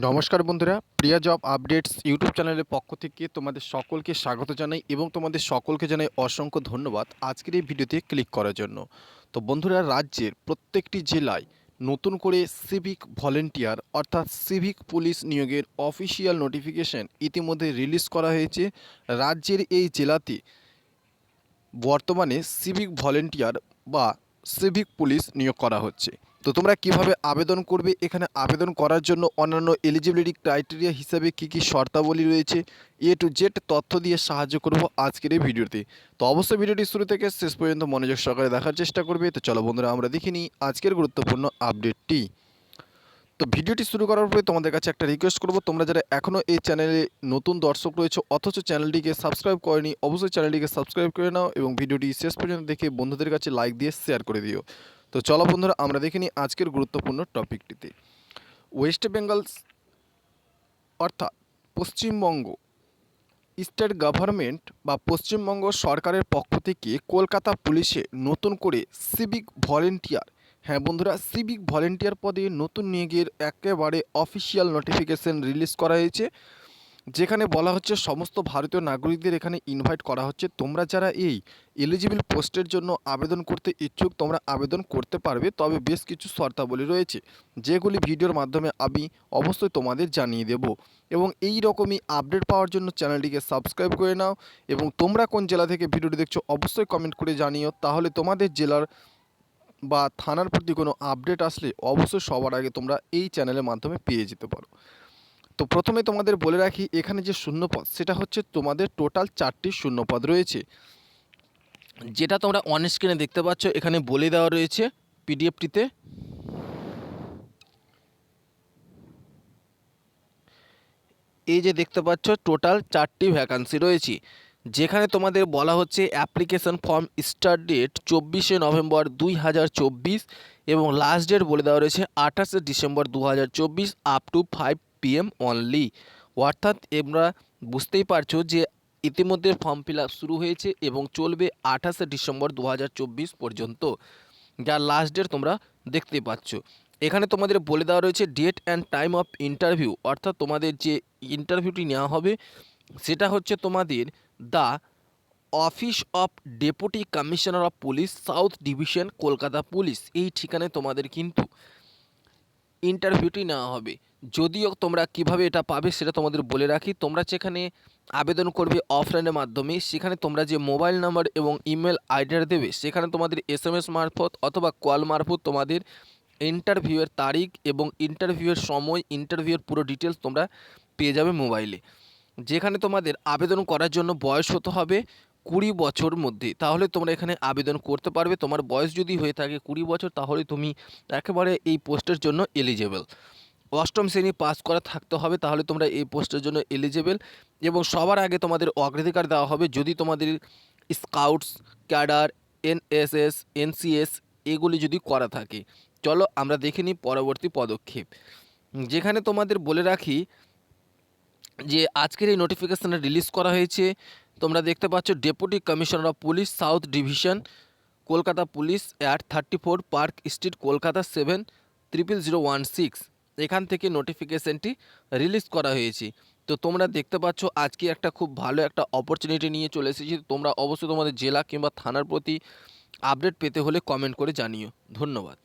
নমস্কার বন্ধুরা, প্রিয়া job updates YouTube চ্যানেলের পক্ষ থেকে তোমাদের সকলকে স্বাগত জানাই এবং তোমাদের সকলকে জানাই অসংখ্য ধন্যবাদ আজকের এই ভিডিওতে ক্লিক করার জন্য। তো বন্ধুরা, রাজ্যের প্রত্যেকটি জেলায় নতুন করে সিভিক ভলেন্টিয়ার অর্থাৎ সিভিক পুলিশ নিয়োগের অফিসিয়াল নোটিফিকেশন ইতিমধ্যে রিলিজ করা হয়েছে। রাজ্যের এই জেলাতে বর্তমানে সিভিক ভলেন্টিয়ার বা সিভিক পুলিশ নিয়োগ করা হচ্ছে। তো তোমরা কীভাবে আবেদন করবে? এখানে আবেদন করার জন্য অন্যান্য এলিজিবিলিটি ক্রাইটেরিয়া হিসাবে কি কি শর্তাবলী রয়েছে? এ টু জেড তথ্য দিয়ে সাহায্য করব আজকের এই ভিডিওতে। তো অবশ্যই ভিডিওটি শুরু থেকে শেষ পর্যন্ত মনোযোগ সহকারে দেখার চেষ্টা করবে। তো চলো বন্ধুরা, আমরা দেখে নিই আজকের গুরুত্বপূর্ণ আপডেটটি। তো ভিডিওটি শুরু করার পরে তোমাদের কাছে একটা রিকোয়েস্ট করব। তোমরা যারা এখনও এই চ্যানেলে নতুন দর্শক রয়েছে, অথচ চ্যানেলটিকে সাবস্ক্রাইব করেনি, অবশ্যই চ্যানেলটিকে সাবস্ক্রাইব করে নাও এবং ভিডিওটি শেষ পর্যন্ত দেখে বন্ধুদের কাছে লাইক দিয়ে শেয়ার করে দিও। তো চলো বন্ধুরা, আমরা দেখে নিই আজকের গুরুত্বপূর্ণ টপিকটিতে। ওয়েস্ট বেঙ্গল অর্থাৎ পশ্চিমবঙ্গ, স্টেট গভর্নমেন্ট বা পশ্চিমবঙ্গ সরকারের পক্ষ থেকে কলকাতা পুলিশে নতুন করে সিভিক ভলেন্টিয়ার হ্যাঁ বন্ধুরা, সিভিক ভলেন্টিয়ার পদে নতুন নিয়োগের একেবারে অফিসিয়াল নোটিফিকেশন রিলিজ করা হয়েছে। যেখানে বলা হচ্ছে সমস্ত ভারতীয় নাগরিকদের এখানে ইনভাইট করা হচ্ছে। তোমরা যারা এই এলিজিবল পোস্টের জন্য আবেদন করতে ইচ্ছুক, তোমরা আবেদন করতে পারবে। তবে বেশ কিছু শর্তাবলী রয়েছে, যেগুলি ভিডিওর মাধ্যমে আমি অবশ্যই তোমাদের জানিয়ে দেব। এবং এই রকমই আপডেট পাওয়ার জন্য চ্যানেলটিকে সাবস্ক্রাইব করে নাও। এবং তোমরা কোন জেলা থেকে ভিডিওটি দেখছ, অবশ্যই কমেন্ট করে জানিও। তাহলে তোমাদের জেলার বা থানার প্রতি কোনো আপডেট আসলে অবশ্যই সবার আগে তোমরা এই চ্যানেলের মাধ্যমে পেয়ে যেতে পারো। তো প্রথমে তোমাদের বলে রাখি, এখানে যে শূন্যপদ, সেটা হচ্ছে তোমাদের টোটাল চারটি শূন্যপদ রয়েছে। যেটা তোমরা অন স্ক্রিনে দেখতে পাচ্ছ, এখানে বলে দেওয়া রয়েছে পিডিএফটিতে এই যে দেখতে পাচ্ছ টোটাল চারটি ভ্যাকান্সি রয়েছে। যেখানে তোমাদের বলা হচ্ছে অ্যাপ্লিকেশন ফর্ম স্টার্ট ডেট চব্বিশে নভেম্বর দুই হাজার চব্বিশ এবং লাস্ট ডেট বলে দেওয়া রয়েছে আঠাশে ডিসেম্বর দু হাজার চব্বিশ up to five PM only অর্থাৎ তোমরা বুঝতেই পারছ যে ইতিমধ্যে ফর্ম ফিল শুরু হয়েছে এবং চলবে আঠাশে ডিসেম্বর দু হাজার চব্বিশ পর্যন্ত। যার লাস্ট ডেট তোমরা দেখতে পাচ্ছ। এখানে তোমাদের বলে দেওয়া রয়েছে date and time of interview অর্থাৎ তোমাদের যে ইন্টারভিউটি নেওয়া হবে, সেটা হচ্ছে তোমাদের the office of deputy commissioner of police south division Kolkata police. এই ঠিকানায় তোমাদের কিন্তু ইন্টারভিউটি নেওয়া হবে। যদিও তোমরা কীভাবে এটা পাবে সেটা তোমাদের বলে রাখি। তোমরা যেখানে আবেদন করবে অফলাইনের মাধ্যমে, সেখানে তোমরা যে মোবাইল নাম্বার এবং ইমেল আইডিটা দেবে, সেখানে তোমাদের এস এম এস মারফত অথবা কল মারফত তোমাদের ইন্টারভিউয়ের তারিখ এবং ইন্টারভিউয়ের সময় ইন্টারভিউয়ের পুরো ডিটেলস তোমরা পেয়ে যাবে মোবাইলে যেখানে তোমাদের আবেদন করার জন্য বয়স হতে হবে কুড়ি বছর মধ্যে। তাহলে তোমরা এখানে আবেদন করতে পারবে। তোমার বয়স যদি হয়ে থাকে কুড়ি বছর, তাহলে তুমি একেবারে এই পোস্টের জন্য এলিজেবল অষ্টম শ্রেণি পাস করা থাকতে হবে, তাহলে তোমরা এই পোস্টের জন্য এলিজেবল এবং সবার আগে তোমাদের অগ্রাধিকার দেওয়া হবে। যদি তোমাদের স্কাউটস ক্যাডার এনএসএস এনসিএস এগুলি যদি করা থাকে, চলো আমরা দেখে নিই পরবর্তী পদক্ষেপ। যেখানে তোমাদের বলে রাখি যে, আজকের এই নোটিফিকেশানটা রিলিজ করা হয়েছে, তোমরা দেখতে পাচ্ছ deputy commissioner of police south division Kolkata police at thirty four park street Kolkata seven triple zero one six এখান থেকে নোটিফিকেশানটি রিলিজ করা হয়েছে। তো তোমরা দেখতে পাচ্ছ, আজকে একটা খুব ভালো একটা অপরচুনিটি নিয়ে চলে এসেছি। তোমরা অবশ্যই তোমাদের জেলা কিংবা থানার প্রতি আপডেট পেতে হলে কমেন্ট করে জানিও। ধন্যবাদ।